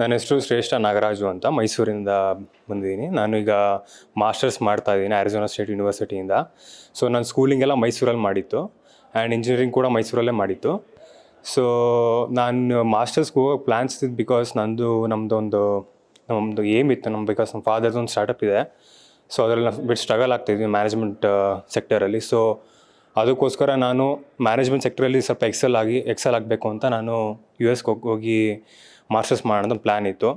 ನನ್ನ ಹೆಸರು ಶ್ರೇಷ್ಠ ನಾಗರಾಜು ಅಂತ ಮೈಸೂರಿಂದ ಬಂದಿದ್ದೀನಿ. ನಾನು ಈಗ ಮಾಸ್ಟರ್ಸ್ ಮಾಡ್ತಾ ಇದ್ದೀನಿ ಅರಿಜೋನಾ ಸ್ಟೇಟ್ ಯೂನಿವರ್ಸಿಟಿಯಿಂದ ಸೊ ನಾನು ಸ್ಕೂಲಿಂಗ್ ಎಲ್ಲ ಮೈಸೂರಲ್ಲಿ ಮಾಡಿತ್ತು ಆ್ಯಂಡ್ ಇಂಜಿನಿಯರಿಂಗ್ ಕೂಡ ಮೈಸೂರಲ್ಲೇ ಮಾಡಿತ್ತು. ಸೊ ನಾನು ಮಾಸ್ಟರ್ಸ್ಗೆ ಹೋಗೋಕೆ ಪ್ಲ್ಯಾನ್ಸ್ ಇದ್ದು ಬಿಕಾಸ್ ನಂದು ನಮ್ಮದೊಂದು ನಮ್ಮದು ಏಮ್ ಇತ್ತು. ನಮ್ಮ ಬಿಕಾಸ್ ನಮ್ಮ ಫಾದರ್ದೊಂದು ಸ್ಟಾರ್ಟಪ್ ಇದೆ. ಸೊ ಅದರಲ್ಲಿ ನಾವು ಬಿಟ್ಟು ಸ್ಟ್ರಗಲ್ ಆಗ್ತಾಯಿದ್ವಿ ಮ್ಯಾನೇಜ್ಮೆಂಟ್ ಸೆಕ್ಟರಲ್ಲಿ ಸೊ ಅದಕ್ಕೋಸ್ಕರ ನಾನು ಮ್ಯಾನೇಜ್ಮೆಂಟ್ ಸೆಕ್ಟ್ರಲ್ಲಿ ಸ್ವಲ್ಪ ಎಕ್ಸೆಲ್ ಆಗಿ ಎಕ್ಸೆಲ್ ಆಗಬೇಕು ಅಂತ ನಾನು ಯು ಎಸ್ಗೆ ಹೋಗಿ ಹೋಗಿ ಮಾಸ್ಟರ್ಸ್ ಮಾಡೋದು ಪ್ಲ್ಯಾನ್ ಇತ್ತು.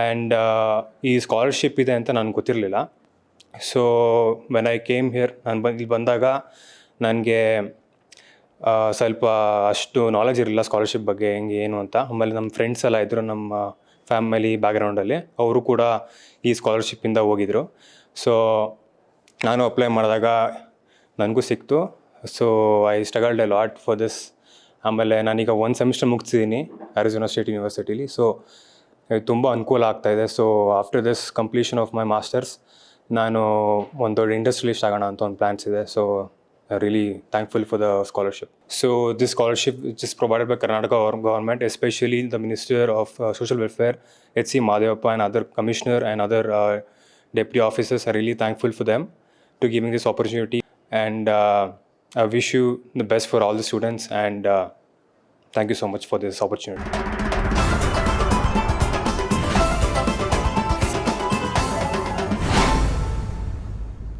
ಆ್ಯಂಡ್ ಈ ಸ್ಕಾಲರ್ಶಿಪ್ ಇದೆ ಅಂತ ನನಗೆ ಗೊತ್ತಿರಲಿಲ್ಲ. So when I came here ನಾನು ಬಂದು, ಇಲ್ಲಿ ಬಂದಾಗ ನನಗೆ ಸ್ವಲ್ಪ ಅಷ್ಟು ನಾಲೆಜ್ ಇರಲಿಲ್ಲ ಸ್ಕಾಲರ್ಶಿಪ್ ಬಗ್ಗೆ ಹೆಂಗೆ, ಏನು ಅಂತ. ಆಮೇಲೆ ನಮ್ಮ ಫ್ರೆಂಡ್ಸ್ ಎಲ್ಲ ಇದ್ದರು ನಮ್ಮ ಫ್ಯಾಮಿಲಿ ಬ್ಯಾಕ್ಗ್ರೌಂಡಲ್ಲಿ ಅವರು ಕೂಡ ಈ ಸ್ಕಾಲರ್ಶಿಪ್ಪಿಂದ ಹೋಗಿದ್ರು. ಸೊ ನಾನು ಅಪ್ಲೈ ಮಾಡಿದಾಗ ನನಗೂ ಸಿಕ್ತು. so I struggled a lot for this ಆಮೇಲೆ ನಾನೀಗ ಒಂದು ಸೆಮಿಸ್ಟರ್ ಮುಗಿಸಿದ್ದೀನಿ ಅರಿಜೋನಾ ಸ್ಟೇಟ್ ಯೂನಿವರ್ಸಿಟಿಲಿ ಸೊ ತುಂಬ ಅನುಕೂಲ ಆಗ್ತಾಯಿದೆ so after this completion of my masters ನಾನು ಒಂದು ದೊಡ್ಡ ಇಂಡಸ್ಟ್ರಿಲಿಸ್ಟ್ ಆಗೋಣ ಅಂತ ಒಂದು ಪ್ಲ್ಯಾನ್ಸ್ ಇದೆ so really thankful for the scholarship so this scholarship which is provided by Karnataka government especially the minister of social welfare H C Mahadevappa and other commissioner and other deputy officers are really thankful for them to giving this opportunity and uh, i wish you the best for all the students and uh, thank you so much for this opportunity